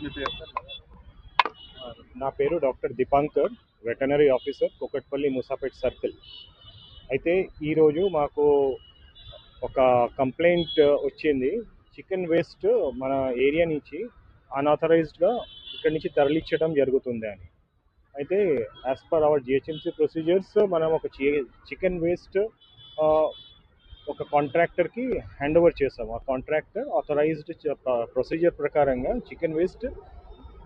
మీ పేరు నా పేరు doctor Dipankar veterinary officer Kukatpally Musapet circle. అయితే ఈరోజు మాకు ఒక కంప్లైంట్ uh, వచ్చింది. చికెన్ వేస్ట్ మన ఏరియా నుంచి అన్ఆథరైజ్డ్గా ఇక్కడి నుంచి తరలించడం జరుగుతుంది అని. అయితే as per our GHMC procedures మనం ఒక చికెన్ వేస్ట్ uh, ఒక కాంట్రాక్టర్కి హ్యాండ్ ఓవర్ చేసాము ఆ కాంట్రాక్టర్ ఆథరైజ్డ్ ప్రొసీజర్ ప్రకారంగా చికెన్ వేస్ట్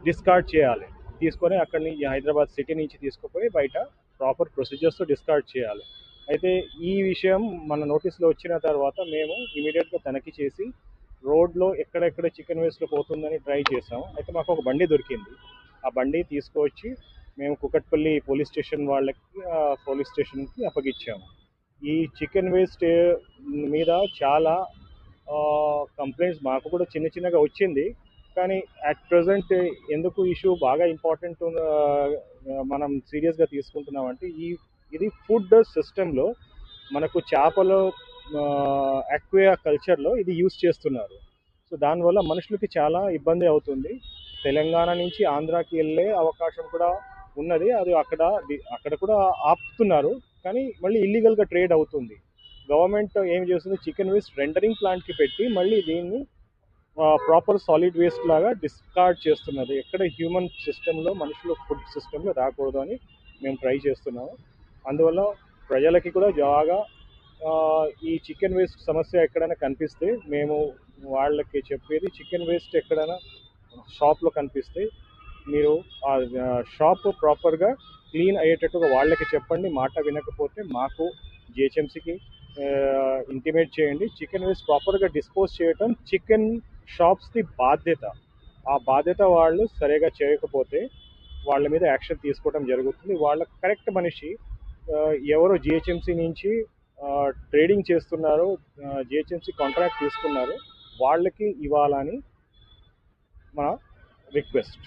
డిస్కార్డ్ చేయాలి. తీసుకొని అక్కడి నుంచి హైదరాబాద్ సిటీ నుంచి తీసుకుపోయి బయట ప్రాపర్ ప్రొసీజర్స్తో డిస్కార్డ్ చేయాలి. అయితే ఈ విషయం మన నోటీస్లో వచ్చిన తర్వాత మేము ఇమీడియట్గా తనిఖీ చేసి రోడ్లో ఎక్కడెక్కడ చికెన్ వేస్ట్ పోతుందని ట్రై చేసాము అయితే మాకు ఒక బండి దొరికింది. ఆ బండి తీసుకువచ్చి మేము కుకట్పల్లి పోలీస్ స్టేషన్ వాళ్ళకి పోలీస్ స్టేషన్కి అప్పగించాము ఈ చికెన్ వేస్ట్ మీద చాలా కంప్లైంట్స్ మాకు కూడా చిన్న చిన్నగా వచ్చింది. కానీ అట్ ప్రజెంట్ ఎందుకు ఇష్యూ బాగా ఇంపార్టెంట్ మనం సీరియస్గా తీసుకుంటున్నామంటే ఈ ఇది ఫుడ్ సిస్టంలో మనకు చేపలు అక్వియా కల్చర్లో ఇది యూస్ చేస్తున్నారు. సో దానివల్ల మనుషులకి చాలా ఇబ్బంది అవుతుంది. తెలంగాణ నుంచి ఆంధ్రాకి వెళ్ళే అవకాశం కూడా ఉన్నది. అది అక్కడ అక్కడ కూడా ఆపుతున్నారు. కానీ మళ్ళీ ఇల్లీగల్గా ట్రేడ్ అవుతుంది. గవర్నమెంట్ ఏం చేస్తుంది? చికెన్ వేస్ట్ రెండరింగ్ ప్లాంట్కి పెట్టి మళ్ళీ దీన్ని ప్రాపర్ సాలిడ్ వేస్ట్ లాగా డిస్కార్డ్ చేస్తున్నది ఎక్కడ హ్యూమన్ సిస్టంలో మనుషుల ఫుడ్ సిస్టంలో రాకూడదు అని మేము ట్రై చేస్తున్నాము. అందువల్ల ప్రజలకి కూడా బాగా ఈ చికెన్ వేస్ట్ సమస్య ఎక్కడైనా కనిపిస్తే మేము వాళ్ళకి చెప్పేది చికెన్ వేస్ట్ ఎక్కడైనా షాప్లో కనిపిస్తే మీరు ఆ షాప్ ప్రాపర్గా క్లీన్ అయ్యేటట్టుగా వాళ్ళకి చెప్పండి. మాట వినకపోతే మాకు జిహెచ్ఎంసీకి ఇంటిమేట్ చేయండి. చికెన్ వేస్ట్ ప్రాపర్గా డిస్పోజ్ చేయటం చికెన్ షాప్స్ది బాధ్యత. ఆ బాధ్యత వాళ్ళు సరిగా చేయకపోతే వాళ్ళ మీద యాక్షన్ తీసుకోవడం జరుగుతుంది. వాళ్ళ కరెక్ట్ మనిషి ఎవరో జిహెచ్ఎంసీ నుంచి ట్రేడింగ్ చేస్తున్నారు జిహెచ్ఎంసీ కాంట్రాక్ట్ తీసుకున్నారు వాళ్ళకి ఇవ్వాలని మన రిక్వెస్ట్